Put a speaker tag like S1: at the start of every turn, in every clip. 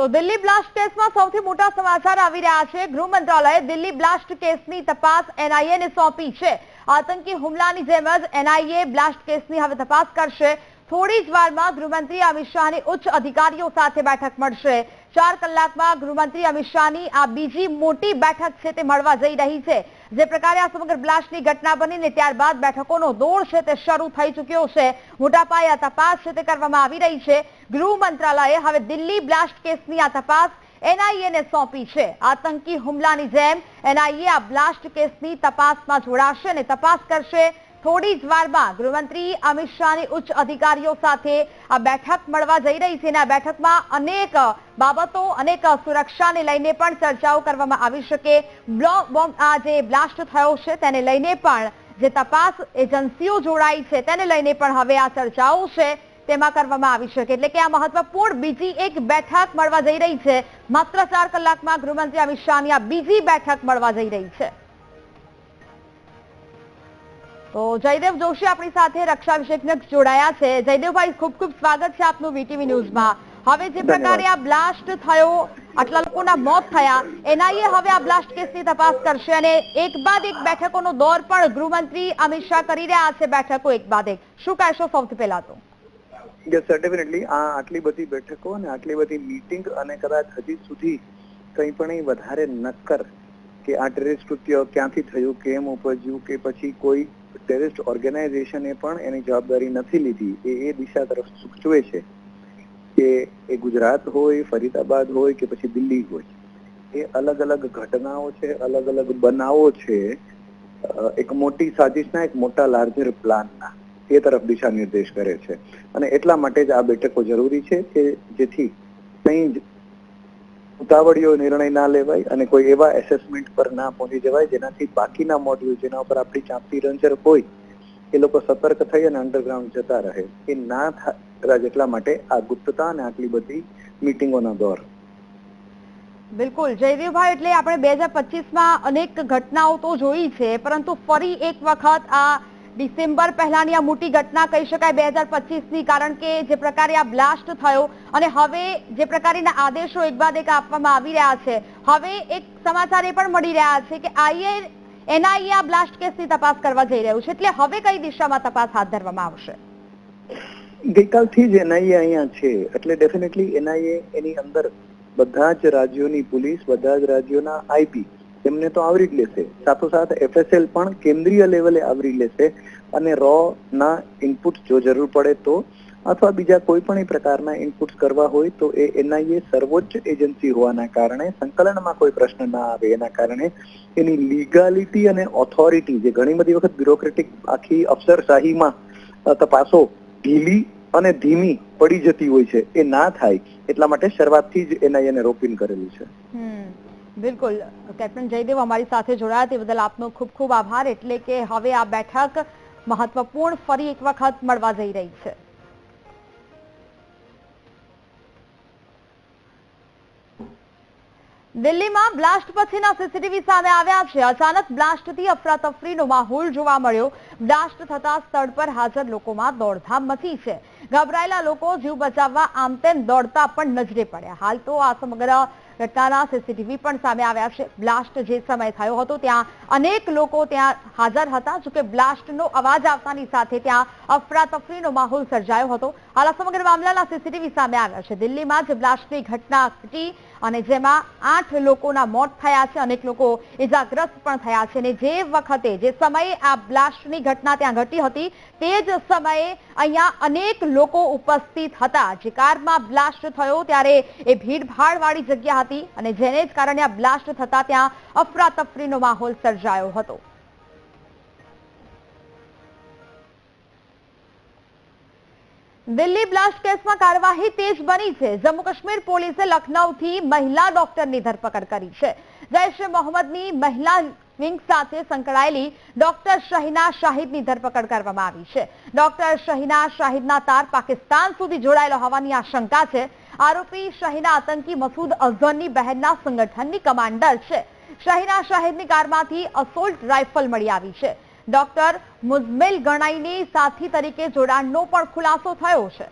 S1: તો દિલ્હી બ્લાસ્ટ કેસમાં સૌથી મોટા સમાચાર આવી રહ્યા છે. ગૃહ મંત્રાલયે દિલ્હી બ્લાસ્ટ કેસની તપાસ એનઆઈએ ને સોંપી છે. આતંકી હુમલાની જેમ જ એનઆઈએ બ્લાસ્ટ કેસની હવે તપાસ કરશે. થોડી જ વારમાં ગૃહમંત્રી અમિત શાહની ઉચ્ચ અધિકારીઓ સાથે બેઠક મળશે. ચાર કલાકમાં ગૃહમંત્રી અમિત શાહની આ બીજી મોટી બેઠક છે તે મળવા જઈ રહી છે. જે પ્રકારે આ સમગ્ર બ્લાસ્ટની ઘટના બનીને ત્યારબાદ બેઠકોનો દોર છે તે શરૂ થઈ ચૂક્યો છે. મોટા પાયે આ તપાસ છે તે કરવામાં આવી રહી છે. ગૃહ મંત્રાલયે હવે દિલ્હી બ્લાસ્ટ કેસની આ તપાસ એનઆઈએ ને સોંપી છે. આતંકી હુમલાની જેમ એનઆઈએ આ બ્લાસ્ટ કેસની તપાસમાં જોડાશે અને તપાસ કરશે થોડી જ વારમાં ગૃહમંત્રી અમિત શાહની ઉચ્ચ અધિકારીઓ સાથે આ બેઠક મળવા જઈ રહી છે અને આ બેઠકમાં અનેક બાબતો, અનેક સુરક્ષાને લઈને પણ ચર્ચાઓ કરવામાં આવી શકે. બોમ્બ આ જે બ્લાસ્ટ થયો છે તેને લઈને પણ જે તપાસ એજન્સીઓ જોડાઈ છે તેને લઈને પણ હવે આ ચર્ચાઓ છે તેમાં કરવામાં આવી શકે. એટલે કે આ મહત્વપૂર્ણ બીજી એક બેઠક મળવા જઈ રહી છે. માત્ર ચાર કલાકમાં ગૃહમંત્રી અમિત શાહની આ બીજી બેઠક મળવા જઈ રહી છે. તો જયદેવ જોશી આપણી સાથે રક્ષા વિશેષજ્ઞ જોડાયા છે. જયદેવભાઈ ખૂબ ખૂબ સ્વાગત છે આપનું વીટીવી ન્યૂઝમાં. હવે જે પ્રકારે આ બ્લાસ્ટ થયો આટલા લોકોના મોત થયા એનઆઈએ હવે આ બ્લાસ્ટ કેસની તપાસ કરશે અને એક બાદ એક બેઠકોનો દોર પણ ગૃહમંત્રી અમિત શાહ કરી રહ્યા છે બેઠકો એક બાદ એક. શું કહેશો સૌથી પહેલા તો?
S2: યસ ડેફિનેટલી આ આટલી બધી બેઠકો અને આટલી બધી મીટિંગ અને કદાચ હજી સુધી કંઈ પણ વધારે નક્કર કે આ ટેરરિસ્ટ કૃત્ય ક્યાંથી થયું કેમ ઉપજ્યું કે પછી કોઈ ટેરરિસ્ટ ઓર્ગેનાઇઝેશને પણ એની જવાબદારી નથી લીધી. એ એ દિશા તરફ સૂચવે છે કે એ ગુજરાત હોય, ફરીદાબાદ હોય કે પછી દિલ્હી હોય. એ અલગ અલગ ઘટનાઓ છે, અલગ અલગ બનાવો છે. એક મોટી સાજિશના એક મોટા લાર્જર પ્લાનના એ તરફ દિશા નિર્દેશ કરે છે. અને એટલા માટે જ આ બેઠકો જરૂરી છે કે જેથી કંઈ જ ઉતાવળીયો નિર્ણય ના લેવાય અને કોઈ એવા એસેસમેન્ટ પર ના પહોંચી જવાય જેનાથી બાકીના મોડ્યુલ જેના ઉપર આપણી ચાંપતી રંજર હોય, એ લોકો સતર્ક થઈ અને અંડરગ્રાઉન્ડ જતા રહે. એ ના થાય એટલા માટે આ ગુપ્તતા અને આટલી બધી મીટિંગોના દોર.
S1: બિલકુલ. જયદેવભાઈ, એટલે આપણે બે હજાર પચીસમાં અનેક ઘટનાઓ તો જોઈ છે, પરંતુ ફરી એક વખત આ ડિસેમ્બર પહેલાની આ મોટી ઘટના કહી શકાય બે હજાર પચીસની, કારણ કે જે પ્રકારે આ બ્લાસ્ટ થયો અને હવે જે પ્રકારના આદેશો એક બાદ એક આપવામાં આવી રહ્યા છે. હવે એક સમાચાર એ પણ મળી રહ્યા છે કે આઈએ એનઆઈએ આ બ્લાસ્ટ કેસની તપાસ કરવા જઈ રહ્યું છે. એટલે હવે કઈ દિશામાં તપાસ હાથ ધરવામાં આવશે?
S2: ગઈકાલથી જ એનઆઈએ અહીંયા છે. એટલે ડેફિનેટલી એનઆઈએ એની અંદર બધા જ રાજ્યોની પોલીસ, બધા જ રાજ્યોના આઈપી એમને તો આવરી જ લેશે. સાથોસાથ એફએસએલ પણ કેન્દ્રીય લેવલે આવરી લેશે અને રો ના ઇનપુટ જો જરૂર પડે તો અથવા બીજા કોઈ પણ પ્રકારના ઇનપુટ કરવા હોય તો એ એનઆઈએ સર્વોચ્ચ એજન્સી હોવાના કારણે, સંકલનમાં કોઈ પ્રશ્ન ના આવે એના કારણે એની લીગાલિટી અને ઓથોરિટી જે ઘણી બધી વખત બ્યુરોક્રેટિક આખી અફસરશાહીમાં તપાસો, ઢીલી અને ધીમી પડી જતી હોય છે, એ ના થાય. એટલા માટે શરૂઆતથી જ એનઆઈએ ને રોપિન કરેલું છે.
S1: બિલકુલ. કેપ્ટન જયદેવ અમારી સાથે જોડાયા તે બદલ આપનો ખૂબ ખૂબ આભાર. એટલે કે હવે આ બેઠક મહત્વપૂર્ણ ફરી એક વખત મળવા જઈ રહી છે. દિલ્હીમાં બ્લાસ્ટ પછીના સીસીટીવી સામે આવ્યા છે. અચાનક બ્લાસ્ટથી અફરાતફરીનો માહોલ જોવા મળ્યો. બ્લાસ્ટ થતા સ્થળ પર હાજર લોકોમાં દોડધામ મચી છે. ગભરાયેલા લોકો જીવ બચાવવા આમ તેમ દોડતા પણ નજરે પડ્યા. હાલ તો આ સમગ્ર ઘટનાના સીસીટીવી પણ સામે આવ્યા છે. બ્લાસ્ટ જે સમય થયો હતો, ત્યાં અનેક લોકો ત્યાં હાજર હતા જોકે બ્લાસ્ટનો અવાજ આવતાની સાથે ત્યાં અફરાતફરીનો માહોલ સર્જાયો હતો. હાલ સમગ્ર મામલાના સીસીટીવી સામે આવ્યા છે. દિલ્હીમાં જે બ્લાસ્ટની ઘટના ઘટી અને જેમાં આઠ લોકોના મોત થયા છે, અનેક લોકો ઇજાગ્રસ્ત પણ થયા છે. અને જે વખતે જે સમયે આ બ્લાસ્ટની ઘટના ત્યાં ઘટી હતી, તે જ સમયે અહીંયા અનેક લોકો ઉપસ્થિત હતા. જે કારમાં બ્લાસ્ટ થયો, ત્યારે એ ભીડભાડ વાળી જગ્યા હતી. અને જેને જ કારણે આ બ્લાસ્ટ થતા ત્યાં અફરાતફરીનો માહોલ સર્જાયો હતો. દિલ્હી બ્લાસ્ટ કેસમાં કાર્યવાહી તેજ બની છે. જમ્મુ કાશ્મીર પોલીસે લખનૌથી મહિલા ડોક્ટરની ધરપકડ કરી છે. જૈશ એ મોહમ્મદની મહિલા વિંગ સાથે સંકળાયેલી ડોક્ટર શહીના શાહિદની ધરપકડ કરવામાં આવી છે. ડોક્ટર શહીના શાહિદના તાર પાકિસ્તાન સુધી જોડાયેલો હોવાની આશંકા છે. આરોપી શાહીના આતંકી મસૂદ અઝરની બહેનના સંગઠનની કમાન્ડર છે. શાહીના શાહિદની કારમાંથી અસોલ્ટ રાઇફલ મળી આવી છે. ડોક્ટર મુઝમેલ ગણાઈની સાથી તરીકે જોડાણનો પણ ખુલાસો થયો છે.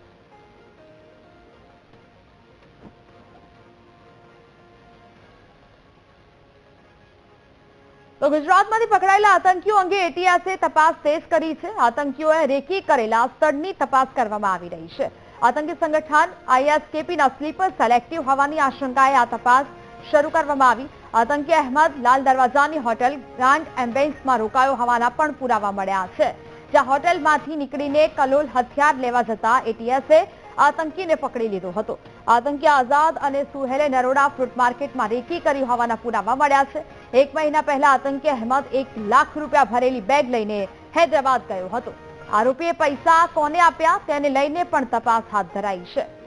S1: તો ગુજરાતમાંથી પકડાયેલા આતંકીઓ અંગે એટીએસએ તપાસ તેજ કરી છે. આતંકીઓએ રેકી કરેલા સ્થળની તપાસ કરવામાં આવી રહી છે. આતંકી સંગઠન આઈએસકેપીના સ્લીપર સેલ એક્ટિવ હોવાની આશંકાએ આ તપાસ શરૂ કરવામાં આવી. આતંકી અહેમદ લાલ દરવાજાની હોટેલ ગ્રાન્ડ એમ્બેન્સમાં રોકાયો હોવાના પણ પુરાવા મળ્યા છે. જ્યાં હોટેલમાંથી નીકળીને કલોલ હથિયાર લેવા જતા એટીએસે આતંકીને પકડી લીધો હતો. આતંકી આઝાદ અને સુહેલે નરોડા ફ્રૂટ માર્કેટમાં રેકી કરી હોવાના પુરાવા મળ્યા છે. એક મહિના પહેલા આતંકી અહેમદ એક લાખ રૂપિયા ભરેલી બેગ લઈને હૈદરાબાદ ગયો હતો. આરોપીએ પૈસા કોને આપ્યા તેને લઈને પણ તપાસ હાથ ધરાઈ છે.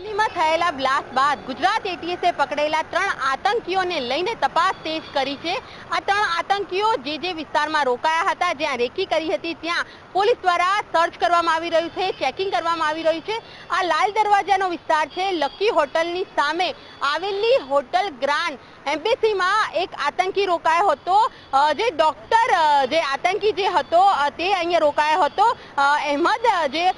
S3: દિલ્હીમાં થયેલા બ્લાસ્ટ બાદ ગુજરાત એટીએસે પકડેલા ત્રણ આતંકીઓને લઈને તપાસ તેજ કરી છે. આ ત્રણ આતંકીઓ જે જે વિસ્તારમાં રોકાયા હતા, જ્યાં રેકી કરી હતી, ત્યાં પોલીસ દ્વારા સર્ચ કરવામાં આવી રહ્યું છે, ચેકિંગ કરવામાં આવી રહ્યું છે. આ લાલ દરવાજાનો વિસ્તાર છે. લકી હોટલની સામે આવેલી હોટલ ગ્રાન્ડ એમ્બેસીમાં એક આતંકી રોકાયો હતો. જે ડોક્ટર જે આતંકી જે હતો તે અહીંયા રોકાયો હતો. અહેમદ જે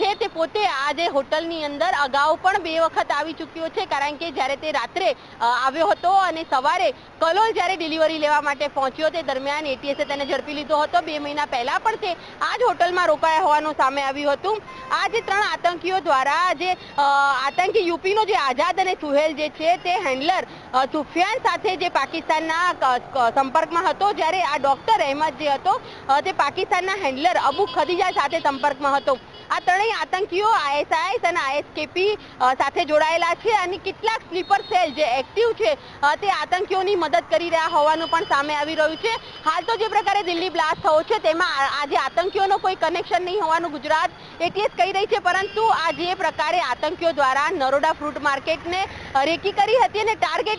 S3: છે તે પોતે આ જે હોટલની અંદર અગાઉ પણ બે વખત આવી ચૂક્યો છે, કારણ કે જ્યારે તે રાત્રે આવ્યો હતો અને સવારે કલોલ જ્યારે ડિલિવરી લેવા માટે પહોંચ્યો તે દરમિયાન એટીએસે તેને ઝડપી લીધો હતો. બે મહિના પહેલા પણ તે આ જ હોટલમાં રોકાયા હોવાનું સામે આવ્યું હતું. આ જે ત્રણ આતંકીઓ દ્વારા જે આતંકી યુપીનો જે આઝાદ અને સુહેલ જે છે તે હેન્ડલર સુફિયાન સાથે જે પાકિસ્તાનના સંપર્કમાં હતો, જ્યારે આ ડોક્ટર અહેમદ જે હતો તે પાકિસ્તાનના હેન્ડલર અબુ ખદીજા સાથે સંપર્કમાં હતો. આ ત્રણેય આતંકીઓ આઈએસઆઈએસ અને આઈએસકેપી સાથે જોડાયેલા છે અને કેટલાક સ્લીપર સેલ જે એક્ટિવ છે તે આતંકીઓની મદદ કરી રહ્યા હોવાનું પણ સામે આવી રહ્યું છે. હાલ તો જે પ્રકારે દિલ્હી બ્લાસ્ટ થયો છે, તેમાં આજે આતંકીઓનો કોઈ કનેક્શન નહીં હોવાનું ગુજરાત એટીએસ કહી રહી છે, પરંતુ આ જે પ્રકારે આતંકીઓ દ્વારા નરોડા ફ્રૂટ માર્કેટને રેકી કરી હતી અને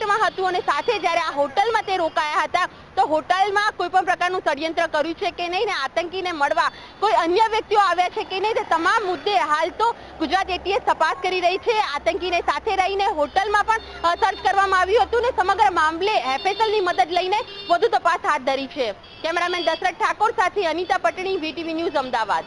S3: ટાર્ગેટમાં હતું અને સાથે જ્યારે આ હોટલમાં તે રોકાયા હતા, તો હોટલમાં કોઈ પણ પ્રકારનું ષડયંત્ર કર્યું છે કે નહીં ને આતંકીને મળવા કોઈ અન્ય વ્યક્તિઓ આવ્યા છે કે નહીં, તે તમામ મુદ્દે હાલ તો ગુજરાત એટીએસ તપાસ કરી રહી છે. આતંકીને સાથે રહીને હોટલમાં પણ સર્ચ કરવામાં આવ્યું હતું ને સમગ્ર મામલે એફએસએલની મદદ લઈને વધુ તપાસ હાથ ધરી છે. કેમેરામેન દશરથ ઠાકોર સાથે અનિતા પટણી, વીટીવી ન્યૂઝ અમદાવાદ.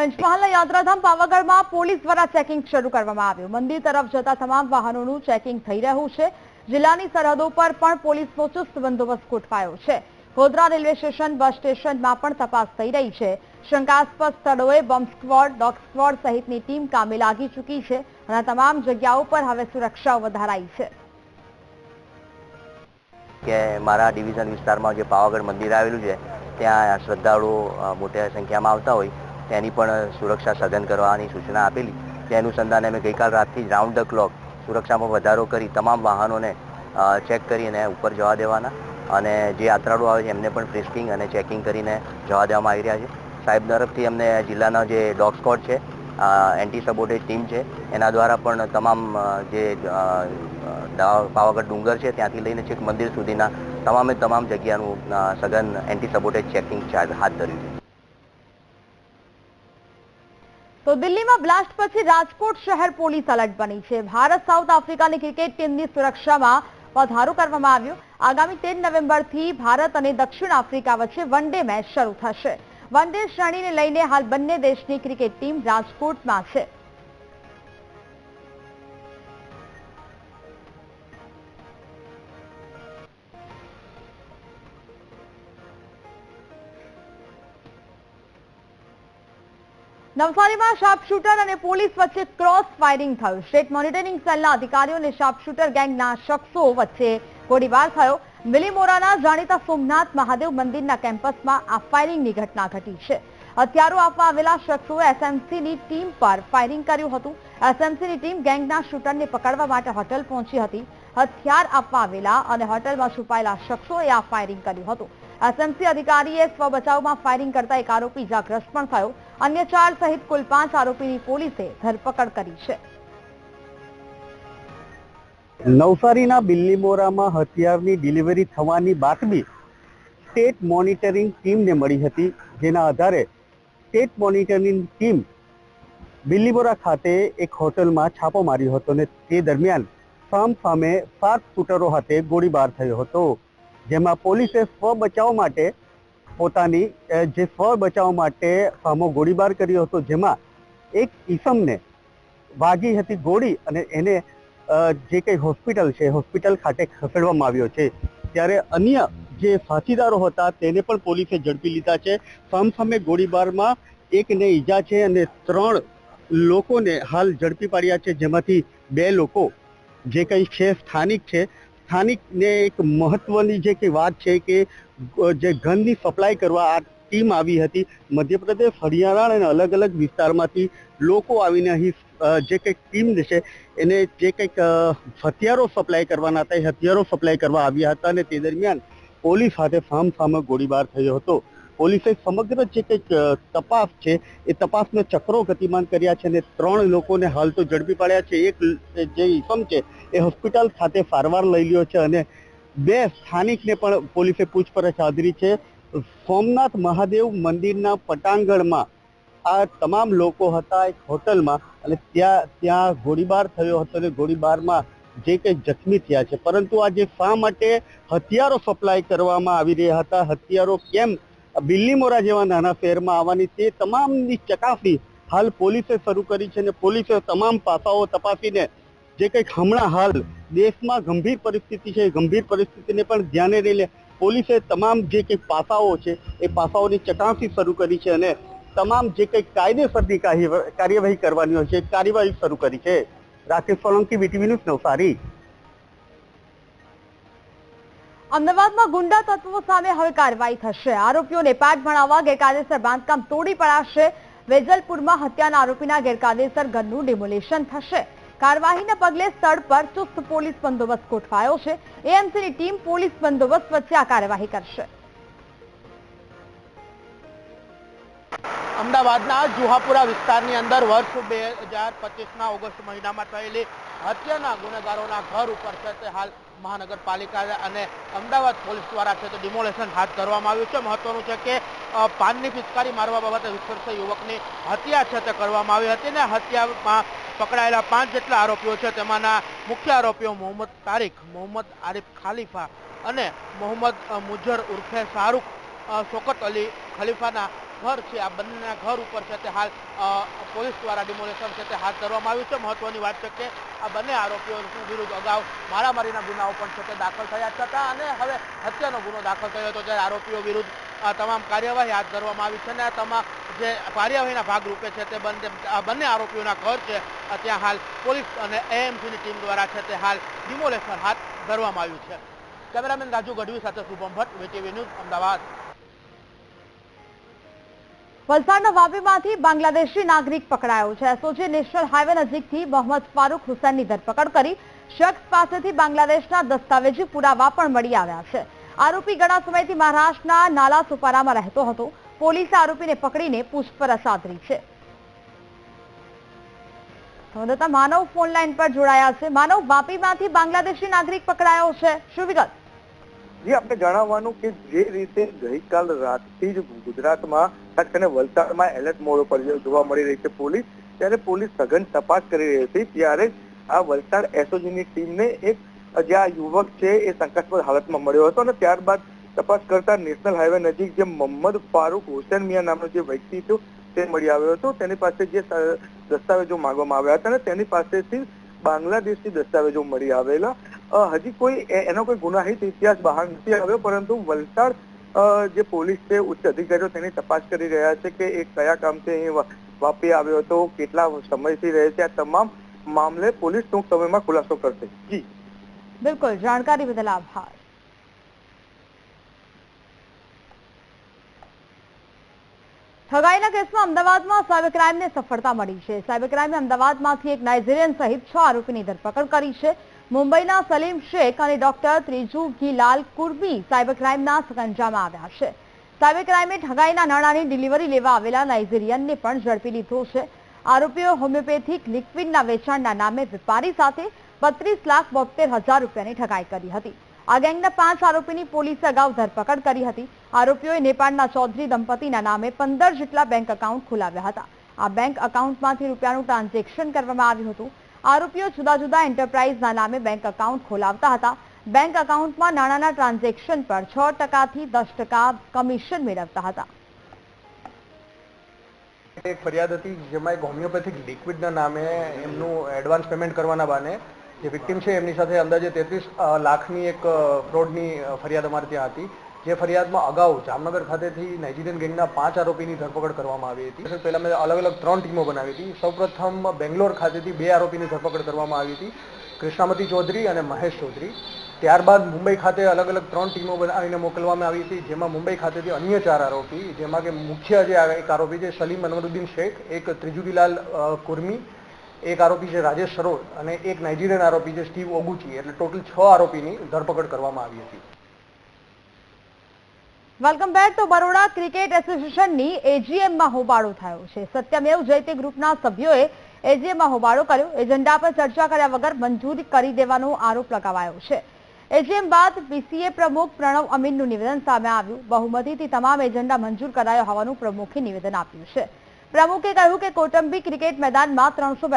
S1: પંચમહાલના યાત્રાધામ પાવાગઢમાં પોલીસ દ્વારા ચેકિંગ શરૂ કરવામાં આવ્યું. મંદિર તરફ જતા તમામ વાહનોનું ચેકિંગ થઈ રહ્યું છે. જિલ્લાની સરહદો પર પણ પોલીસનો ચુસ્ત બંદોબસ્ત ગોઠવાયો છે. ગોધરા રેલવે સ્ટેશન બસ સ્ટેશનમાં પણ તપાસ થઈ રહી છે. શંકાસ્પદ સ્થળોએ બોમ્બ સ્ક્વોડ, ડોગ સ્ક્વોડ સહિતની ટીમ કામે લાગી ચૂકી છે અને તમામ જગ્યાઓ પર હવે સુરક્ષા વધારાઈ છે.
S4: કે મારા ડિવિઝન વિસ્તારમાં જે પાવાગઢ મંદિર આવેલું છે, ત્યાં શ્રદ્ધાળુઓ મોટી સંખ્યામાં આવતા હોય. તેની પણ સુરક્ષા સઘન કરવાની સૂચના આપેલી. તે અનુસંધાને અમે ગઈકાલ રાતથી રાઉન્ડ ધ ક્લોક સુરક્ષામાં વધારો કરી તમામ વાહનોને ચેક કરીને ઉપર જવા દેવાના. અને જે યાત્રાળુ આવે છે, એમને પણ ફ્રિસ્કિંગ અને ચેકિંગ કરીને જવા દેવામાં આવી રહ્યા છે. સાહેબ તરફથી અમને જિલ્લાના જે ડોગ સ્કોડ છે એન્ટી સબોટેજ ટીમ છે, એના દ્વારા પણ તમામ જે પાવાગઢ ડુંગર છે, ત્યાંથી લઈને છેક મંદિર સુધીના તમામે તમામ જગ્યાનું સઘન એન્ટી સબોટેજ ચેકિંગ હાથ ધર્યું છે.
S1: તો દિલ્હીમાં બ્લાસ્ટ પછી રાજકોટ શહેર પોલીસ એલર્ટ બની છે. ભારત, સાઉથ આફ્રિકાની ક્રિકેટ ટીમની સુરક્ષામાં વધારો કરવામાં આવ્યો. આગામી તેર નવેમ્બરથી ભારત અને દક્ષિણ આફ્રિકા વચ્ચે વન ડે મેચ શરૂ થશે. વન ડે શ્રેણીને લઈને હાલ બંને દેશની ક્રિકેટ ટીમ રાજકોટમાં છે. નવસારીમાં શાર્પશૂટર અને પોલીસ વચ્ચે ક્રોસ ફાયરિંગ થયું. સ્ટેટ મોનિટરિંગ સેલના અધિકારીઓ અને શાર્પશૂટર ગેંગના શખ્સો વચ્ચે ગોળીબાર થયો. મિલીમોરાના જાણીતા સોમનાથ મહાદેવ મંદિરના કેમ્પસમાં આ ફાયરિંગની ઘટના ઘટી છે. હથિયારો આપવા આવેલા શખ્સોએ એસએમસીની ટીમ પર ફાયરિંગ કર્યું હતું. એસએમસીની ટીમ ગેંગના શૂટરને પકડવા માટે હોટલ પહોંચી હતી. હથિયાર આપવા આવેલા અને હોટલમાં છુપાયેલા શખ્સોએ આ ફાયરિંગ કર્યું હતું. એસએમસી અધિકારીએ સ્વ બચાવમાં ફાયરિંગ કરતા એક આરોપી ઇજાગ્રસ્ત પણ થયો. અન્ય ચાર સહિત કુલ પાંચ આરોપીની પોલીસે ધરપકડ કરી છે.
S5: નવસારીના બિલ્લીમોરામાં હથિયારની ડિલિવરી થવાની બાતમી સ્ટેટ મોનિટરિંગ ટીમને મળી હતી, જેના આધારે સ્ટેટ મોનિટરિંગ ટીમ બિલ્લીમોરા ખાતે એક હોટલમાં છાપો માર્યો હતો અને તે દરમિયાન સામ સામે સાત શૂટરો હાથે ગોળીબાર થયો હતો, જેમાં પોલીસે સ્વ બચાવ માટે પોતાની જે સ્વ બચાવ માટે સામો ગોળીબાર કર્યો હતો, જેમાં એક ઈસમને વાગી હતી ગોળી અને એને જે કંઈ હોસ્પિટલ છે, હોસ્પિટલ ખાતે ખસેડવામાં આવ્યો છે. ત્યારે અન્ય જે સાથીદારો હતા, તેને પણ પોલીસે ઝડપી લીધા છે. સામસામે ગોળીબારમાં એકને ઈજા છે અને ત્રણ લોકોને હાલ ઝડપી પાડ્યા છે, જેમાંથી બે લોકો જે કંઈ છે, સ્થાનિક છે સ્થાનિકને એક મહત્વની જે કે વાત છે કે જે ઘનની સપ્લાય કરવા આ ટીમ આવી હતી, મધ્યપ્રદેશ, હરિયાણા અને અલગ અલગ વિસ્તારમાંથી લોકો આવીને અહીં જે કંઈક ટીમ છે, એને જે કંઈક હથિયારો સપ્લાય કરવાના હતા એ હથિયારો સપ્લાય કરવા આવ્યા હતા અને તે દરમિયાન પોલીસ સાથે સામસામે ગોળીબાર થયો હતો. પોલીસે સમગ્ર જે કંઈક તપાસ છે, એ તપાસને ચક્રો ગતિમાન કર્યા છે અને ત્રણ લોકોને હાલ તો ઝડપી પાડ્યા છે. એક જે ઇસમ છે, એ હોસ્પિટલ ખાતે સારવાર લઈ લ્યો છે અને બે સ્થાનિકને પણ પોલીસે પૂછપરછ હાજરી છે. સોમનાથ મહાદેવ મંદિરના પટાંગણમાં આ તમામ લોકો હતા એક હોટલમાં અને ત્યાં ત્યાં ગોળીબાર થયો હતો અને ગોળીબારમાં જે કંઈ જખમી થયા છે. પરંતુ આજે શા માટે હથિયારો સપ્લાય કરવામાં આવી રહ્યા હતા? હથિયારો કેમ બિલ્લીમોરા જેવા નાના શહેરમાં આવવાની તે તમામની ચકાસણી હાલ પોલીસે શરૂ કરી છે અને પોલીસે તમામ પાસાઓ તપાસીને જે કંઈક હમણાં હાલ દેશમાં ગંભીર પરિસ્થિતિ છે ગંભીર પરિસ્થિતિને પણ ધ્યાને લઈને પોલીસે તમામ જે કંઈક પાસાઓ છે એ પાસાઓની ચકાસણી શરૂ કરી છે અને તમામ જે કંઈક કાયદેસરની કાર્ય- કાર્યવાહી કરવાની હોય છે કાર્યવાહી શરૂ કરી છે. Rakesh Solanki, VTV news Navsari.
S1: અમદાવાદમાં ગુંડા તત્વો સામે હવે કાર્યવાહી થશે. આરોપીઓને પાઠ ભણાવવા ગેરકાયદેસર બાંધકામ તોડી પડાશે. વેજલપુરમાં હત્યાના આરોપીના ગેરકાયદેસર ઘરનું ડિમોલેશન થશે. કાર્યવાહીના પગલે સ્થળ પર ચુસ્ત પોલીસ બંદોબસ્ત ગોઠવાયો છે. એએમસીની ટીમ પોલીસ બંદોબસ્ત વચ્ચે આ કાર્યવાહી કરશે.
S6: અમદાવાદના જુહાપુરા વિસ્તારની અંદર વર્ષ બે હજાર પચીસના ઓગસ્ટ મહિનામાં થયેલી હત્યાના ગુનેગારોના ઘર ઉપર છે તે હાલ મહાનગરપાલિકા અને અમદાવાદ પોલીસ દ્વારા છે તે ડિમોલેશન હાથ ધરવામાં આવ્યું છે. મહત્વનું છે કે પાનની પિચકારી મારવા બાબતે વિસ્તરશે યુવકની હત્યા છે તે કરવામાં આવી હતી ને હત્યામાં પકડાયેલા પાંચ જેટલા આરોપીઓ છે તેમાંના મુખ્ય આરોપીઓ મોહમ્મદ તારીખ, મોહમ્મદ આરિફ ખાલીફા અને મોહમ્મદ મુજર ઉર્ફે શાહરૂખ શોકત અલી ખલીફાના ઘર છે. આ બંનેના ઘર ઉપર છે તે હાલ પોલીસ દ્વારા ડિમોલેશન છે તે હાથ ધરવામાં આવ્યું છે. મહત્વની વાત છે કે આ બંને આરોપીઓ વિરુદ્ધ અગાઉ મારામારીના ગુનાઓ પણ છે તે દાખલ થયા હતા અને હવે હત્યાનો ગુનો દાખલ થયો હતો જ્યારે આરોપીઓ વિરુદ્ધ આ તમામ કાર્યવાહી હાથ ધરવામાં આવી છે અને આ તમામ જે કાર્યવાહીના ભાગરૂપે છે તે બંને બંને આરોપીઓના ઘર છે. ત્યાં હાલ પોલીસ અને એએમસીની ટીમ દ્વારા છે તે હાલ ડિમોલેશન હાથ ધરવામાં આવ્યું છે. કેમેરામેન રાજુ ગઢવી સાથે શુભમ ભટ્ટ વીટીવી ન્યૂઝ, અમદાવાદ.
S1: વલસાડના વાપીમાંથી બાંગ્લાદેશી નાગરિક પકડાયો છે. એસઓજી નેશનલ હાઈવે નજીકથી મોહમ્મદ ફારૂક હુસેનની ધરપકડ કરી શખ્સ પાસેથી બાંગ્લાદેશના દસ્તાવેજી પુરાવા પણ મળી આવ્યા છે. આરોપી ઘણા સમયથી મહારાષ્ટ્રના નાલા સુપારામાં રહેતો હતો. પોલીસે આરોપીને પકડીને પૂછપરછ આદરી છે. માનવ ફોન લાઈન પર જોડાયા છે. માનવ, વાપીમાંથી બાંગ્લાદેશી નાગરિક પકડાયો છે. શું વિગત?
S2: જી આપણે જણાવવાનું કે જે રીતે ગઈકાલ રાતથી જ ગુજરાતમાં ખાસ કરીને વલસાડમાં એલર્ટ મોડ પર જોવા મળી રહી છે પોલીસ, ત્યારે પોલીસ સઘન તપાસ કરી રહી હતી, ત્યારે આ વલસાડ એસઓજીની ટીમને એક જે આ યુવક છે એ શંકાસ્પદ હાલતમાં મળ્યો હતો અને ત્યારબાદ તપાસ કરતા નેશનલ હાઈવે નજીક જે મોહમ્મદ ફારૂક હુસેન મિયા નામનો જે વ્યક્તિ હતો તે મળી આવ્યો હતો. તેની પાસે જે દસ્તાવેજો માંગવામાં આવ્યા હતા અને તેની પાસેથી બાંગ્લાદેશી દસ્તાવેજો મળી આવેલા. હજી કોઈ એનો કોઈ ગુનાહિત ઇતિહાસ બહાર નથી આવ્યો, પરંતુ વલસાડ જે પોલીસ છે, ઉચ્ચ અધિકારીઓ તેની તપાસ કરી રહ્યા છે કે એ કયા કામથી અહીં વાપી આવ્યો હતો, કેટલા સમયથી રહે છે, આ તમામ મામલે પોલીસ ટૂંક સમયમાં ખુલાસો કરશે. જી.
S1: બિલકુલ, જાણકારી બદલ આભાર. ઠગાઈના કેસમાં અમદાવાદમાં સાયબર ક્રાઇમને સફળતા મળી છે. સાયબર ક્રાઇમે અમદાવાદમાંથી એક નાઇજેરિયન સહિત છ આરોપીની ધરપકડ કરી છે. મુંબઈના સલીમ શેખ અને ડોક્ટર ત્રિજુ ઘીલાલ કુર્બી સાયબર ક્રાઇમના સકંજામાં આવ્યા છે. સાયબર ક્રાઇમે ઠગાઈના નાણાંની ડિલિવરી લેવા આવેલા નાઇજેરિયનને પણ ઝડપી લીધો છે. આરોપીઓ હોમિયોપેથિક લિક્વિડના વેચાણના નામે વેપારી સાથે બત્રીસ લાખ બોતેર હજાર રૂપિયાની ઠગાઈ કરી હતી. આ ગેંગના પાંચ આરોપીની પોલીસે અગાઉ ધરપકડ કરી હતી. આરોપીઓએ નેપાળના ચૌધરી દંપતીના નામે પંદર જેટલા બેંક એકાઉન્ટ ખોલાવ્યા હતા. આ બેંક એકાઉન્ટમાંથી રૂપિયાનું ટ્રાન્ઝેક્શન કરવામાં આવ્યું હતું. આરોપીઓ જુદા જુદા એન્ટરપ્રાઇઝના નામે બેંક એકાઉન્ટ ખોલાવતા હતા. બેંક એકાઉન્ટમાં નાણાંના ટ્રાન્ઝેક્શન પર છ ટકાથી દસ ટકા કમિશન મેળવતા હતા.
S7: એક ફરિયાદ હતી જેમાં એક હોમિયોપેથિક લિક્વિડના નામે એમનું એડવાન્સ પેમેન્ટ કરવાના બાને જે વિક્ટિમ છે એમની સાથે અંદાજે તેત્રીસ લાખની એક ફ્રોડની ફરિયાદ અમારે ત્યાં હતી. જે ફરિયાદમાં અગાઉ જામનગર ખાતેથી નાઇજીરિયન ગેંગના પાંચ આરોપીની ધરપકડ કરવામાં આવી હતી. પહેલા મેં અલગ અલગ ત્રણ ટીમો બનાવી હતી. સૌપ્રથમ બેંગ્લોર ખાતેથી બે આરોપીની ધરપકડ કરવામાં આવી હતી. કૃષ્ણામતી ચૌધરી અને મહેશ ચૌધરી. ત્યારબાદ મુંબઈ ખાતે અલગ અલગ ત્રણ ટીમો બનાવીને મોકલવામાં આવી હતી. જેમાં મુંબઈ ખાતેથી અન્ય ચાર આરોપી જેમાં કે મુખ્ય જે એક આરોપી છે સલીમ અનવરુદ્દીન શેખ એક ત્રિજુદીલાલ અ, કુર્મી એક આરોપી છે રાજેશ સરોજ અને એક નાઇજીરિયન આરોપી છે સ્ટીવ ઓગુચી. એટલે ટોટલ છ આરોપીની ધરપકડ કરવામાં આવી હતી.
S1: વેલકમ બેક તો બરોડા ક્રિકેટ એસોસિએશનની એજીએમમાં હોબાળો થયો છે. સત્યમેવ જયતે ગ્રુપના સભ્યોએ એજીએમમાં હોબાળો કર્યો. એજન્ડા પર ચર્ચા કર્યા વગર મંજૂરી કરી દેવાનો આરોપ લગાવાયો છે. એજીએમ બાદ પીસીએ પ્રમુખ પ્રણવ અમીનનું નિવેદન સામે આવ્યું. બહુમતીથી તમામ એજન્ડા મંજૂર કરાયો હોવાનું પ્રમુખે નિવેદન આપ્યું છે. પ્રમુખે કહ્યું કે કૌટુંબિક ક્રિકેટ મેદાનમાં ત્રણસો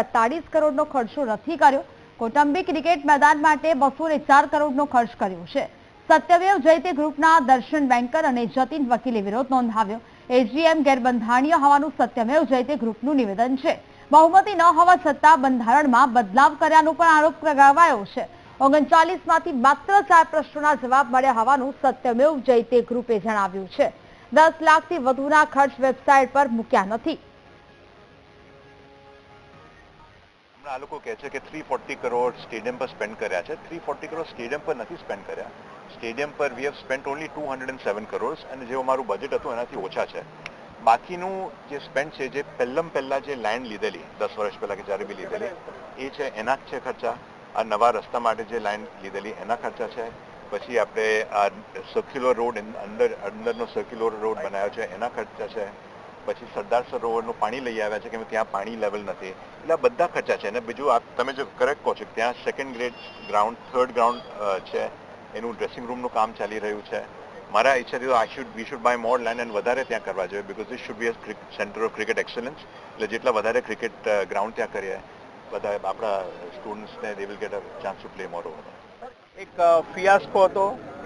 S1: કરોડનો ખર્ચો નથી કર્યો. કૌટુંબિક ક્રિકેટ મેદાન માટે બસો કરોડનો ખર્ચ કર્યો છે. સત્યમેવ જયતે ગ્રુપના દર્શન બેન્કર અને જતીન વકીલે વિરોધ નોંધાવ્યો. એજીએમ ગેરબંધારણીય હોવાનું સત્યમેવ જયતે ગ્રુપનું નિવેદન છે. બહુમતી ન હોવા છતાં બંધારણમાં બદલાવ કર્યાનો પણ આરોપ લગાવાયો છે. ઓગણચાલીસમાંથી માત્ર ચાર પ્રશ્નોના જવાબ મળ્યા હોવાનું સત્યમેવ જયતે ગ્રુપે જણાવ્યું છે. દસ લાખથી વધુના ખર્ચ વેબસાઇટ પર મૂક્યા નથી.
S8: આ લોકો કહે છે કે થ્રી ફોર્ટી કરોડ સ્ટેડિયમ પર સ્પેન્ડ કર્યા છે. થ્રી ફોર્ટી કરોડ સ્ટેડિયમ પર નથી સ્પેન્ડ કર્યા. સ્ટેડિયમ પર we have spent only two hundred and seven crores અને જે અમારું બજેટ હતું એનાથી ઓછા છે. બાકીનું જે સ્પેન્ડ છે, જે પહેલમ પહેલાં જે લેન્ડ લીધેલી, દસ વર્ષ પહેલાં કે જ્યારે બી લીધેલી, એ છે, એના જ છે ખર્ચા. આ નવા રસ્તા માટે જે લેન્ડ લીધેલી, એના ખર્ચા છે. પછી આપણે આ સર્ક્યુલર રોડ અંદર, અંદરનો સર્ક્યુલર રોડ બનાવ્યો છે, એના ખર્ચા છે. પછી સરદાર સરોવરનું પાણી લઈ આવ્યા છે કે ત્યાં પાણી લેવલ નથી. એટલે બધા ખર્ચા છે. અને બીજું આ તમે જો કરેક્ટ કહો છો ત્યાં second grade ground third ground છે. એનું ડ્રેસિંગ રૂમનું કામ ચાલી રહ્યું છે. મારા ઈચ્છાથી તો I should we should buy more land and વધારે ત્યાં કરવા જોઈએ because it should be a centre of cricket excellence એટલે જેટલા વધારે ક્રિકેટ ગ્રાઉન્ડ ત્યાં કરીએ બધા આપણા સ્ટુડન્ટ્સને they will get a chance to play more over
S7: એક ફિયાસ્કો હતો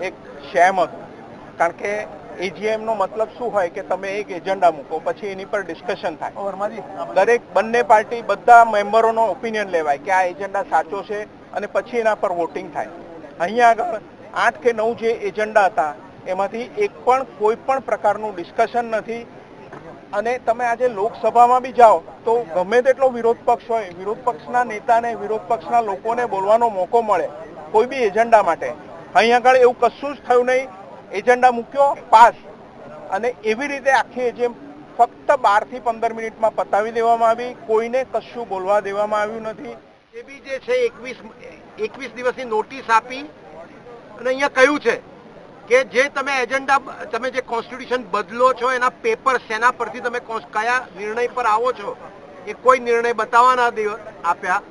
S7: એક શેમ હતો. કારણ કે એજીએમનો મતલબ શું હોય કે તમે એક એજન્ડા મૂકો પછી એની પર ડિસ્કશન થાય. દરેક બંને પાર્ટી બધા મેમ્બરોનો ઓપિનિયન લેવાય કે આ એજન્ડા સાચો છે અને પછી એના પર વોટિંગ થાય. અહીંયા આગળ આઠ કે નવ જે એજન્ડા હતા, એમાંથી એક પણ કોઈ પણ પ્રકારનું ડિસ્કશન નથી. અને તમે આજે લોકસભામાં બી જાઓ, તો ગમે તેટલો વિરોધ પક્ષ હોય, વિરોધ પક્ષના નેતાને, વિરોધ પક્ષના લોકોને બોલવાનો મોકો મળે, કોઈ બી એજન્ડા માટે. અહીં આગળ એવું કશું જ થયું નહીં. એજન્ડા મૂક્યો, પાસ. અને એવી રીતે આખી એજેમ ફક્ત બારથી પંદર મિનિટમાં પતાવી દેવામાં આવી, કોઈને કશું બોલવા દેવામાં આવ્યું નથી.
S9: એ બી જે છે, એકવીસ એકવીસ દિવસની નોટિસ આપી અને અહીંયા કહ્યું છે કે જે તમે એજન્ડા, તમે જે કોન્સ્ટિટ્યુશન બદલો છો, એના પેપર શેના પરથી તમે કયા નિર્ણય પર આવો છો, એ કોઈ નિર્ણય બતાવવા ના દે- આપ્યા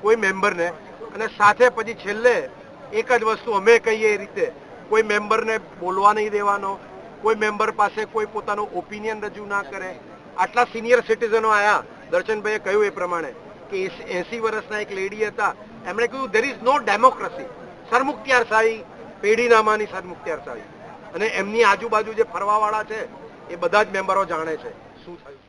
S9: કોઈ મેમ્બરને. અને સાથે પછી છેલ્લે એક જ વસ્તુ અમે કહીએ એ રીતે, કોઈ મેમ્બરને બોલવા નહીં દેવાનો, કોઈ મેમ્બર પાસે કોઈ પોતાનો ઓપિનિયન રજૂ ના કરે. આટલા સિનિયર સિટીઝનો આયા, દર્શનભાઈએ કહ્યું એ પ્રમાણે, કે એસી વર્ષના એક લેડી હતા. એમણે કહ્યું દેર ઇઝ નો ડેમોક્રેસી સરમુખત્યારશાહી પેઢીનામાની સરમુખત્યારશાહી અને એમની આજુબાજુ જે ફરવાવાળા છે, એ બધા જ મેમ્બરો જાણે છે શું થયું.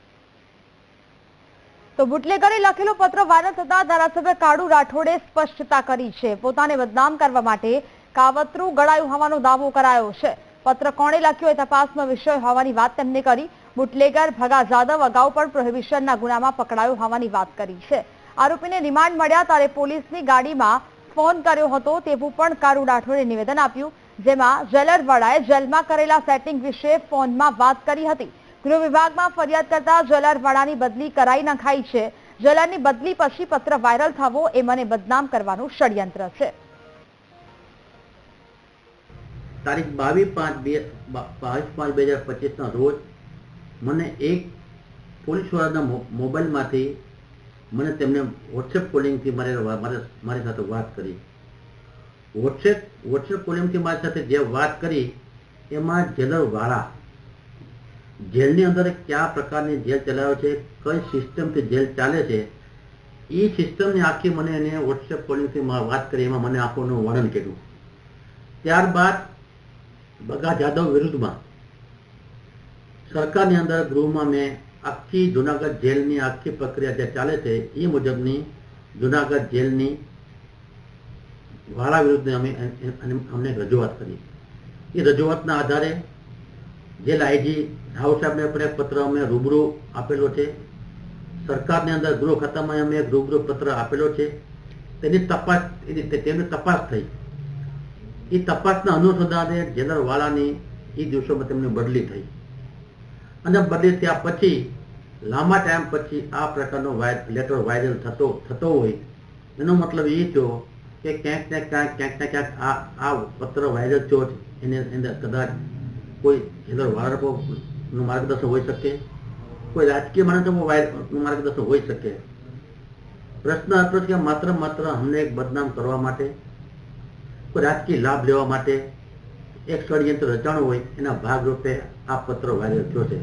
S1: તો બુટલેગરે લખેલો પત્ર વાયરલ થતા ધારાસભ્ય કાળુ રાઠોડે સ્પષ્ટતા કરી છે. પોતાને બદનામ કરવા માટે કાવતરું ગળાયું હોવાનો દાવો કરાયો છે. પત્ર કોણે લખ્યો એ તપાસનો વિષય હોવાની વાત તેમને કરી. બુટલેગર ભગા જાદવ અગાઉ પણ પ્રોહિબિશનના ગુનામાં પકડાયો હોવાની વાત કરી છે. આરોપીને રિમાન્ડ મળ્યા ત્યારે પોલીસની ગાડીમાં ફોન કર્યો હતો તેવું પણ કાળુ રાઠોડે નિવેદન આપ્યું. જેમાં જેલરવાળાએ જેલમાં કરેલા સેટિંગ વિશે ફોનમાં વાત કરી હતી. ગૃહ વિભાગમાં ફરિયાદ કરતા જલારવાળાની બદલી કરાઈ નખાઈ છે. જેલરની બદલી પછી પત્ર વાયરલ થવો એ મને બદનામ કરવાનું ષડયંત્ર છે.
S10: તારીખ બાવીસ પાંચ બે બાવીસ પાંચ બે હજાર પચીસના રોજ મને એક પોલીસવાળાના મોબાઈલમાંથી મને તેમને વોટ્સએપ કોલિંગથી મારે મારે સાથે વાત કરી. વોટ્સએપ વોટ્સએપ કોલિંગથી મારી સાથે જે વાત કરી, એમાં જેલરવાળા જેલની અંદર કયા પ્રકારની જેલ ચલાવે છે, કઈ સિસ્ટમથી જેલ ચાલે છે, એ સિસ્ટમની આખી મને એને વોટ્સએપ કોલિંગથી વાત કરી, એમાં મને આખોનું વર્ણન કર્યું. ત્યારબાદ બગા જાદવ વિરુદ્ધમાં સરકારની અંદર ગૃહમાં મેં આખી જુનાગઢ જેલની આખી પ્રક્રિયા જે ચાલે છે, એ મુજબની જુનાગઢ જેલની વાળા વિરુદ્ધ અમે અમને રજૂઆત કરી. એ રજૂઆતના આધારે જેલ આઈજી રાવ સાહેબને પણ એક પત્ર અમે રૂબરૂ આપેલો છે. સરકારની અંદર ગૃહ ખાતામાં અમે એક રૂબરૂ પત્ર આપેલો છે. તેની તપાસ તેની તપાસ થઈ. એ તપાસના અનુસંધાને જેલર વાળાની એ દિવસોમાં તેમની બદલી થઈ. અને બદલે ત્યાં પછી, લાંબા ટાઈમ પછી આ પ્રકારનો લેટર વાયરલ થતો થતો હોય. એનો મતલબ એ થયો કે ક્યાંક ને ક્યાંક ક્યાંક ને ક્યાંક આ આ પત્ર વાયરલ થયો છે. એની અંદર કદાચ કોઈ જેલર વાળાનું માર્ગદર્શન હોઈ શકે, કોઈ રાજકીય માણસનું માર્ગદર્શન હોઈ શકે. પ્રશ્ન હતો કે માત્ર માત્ર અમને એક બદનામ કરવા માટે, કોઈ રાજકીય લાભ લેવા માટે એક ષડયંત્ર રચાણું હોય, એના ભાગરૂપે આ પત્ર વાયરલ થયો છે.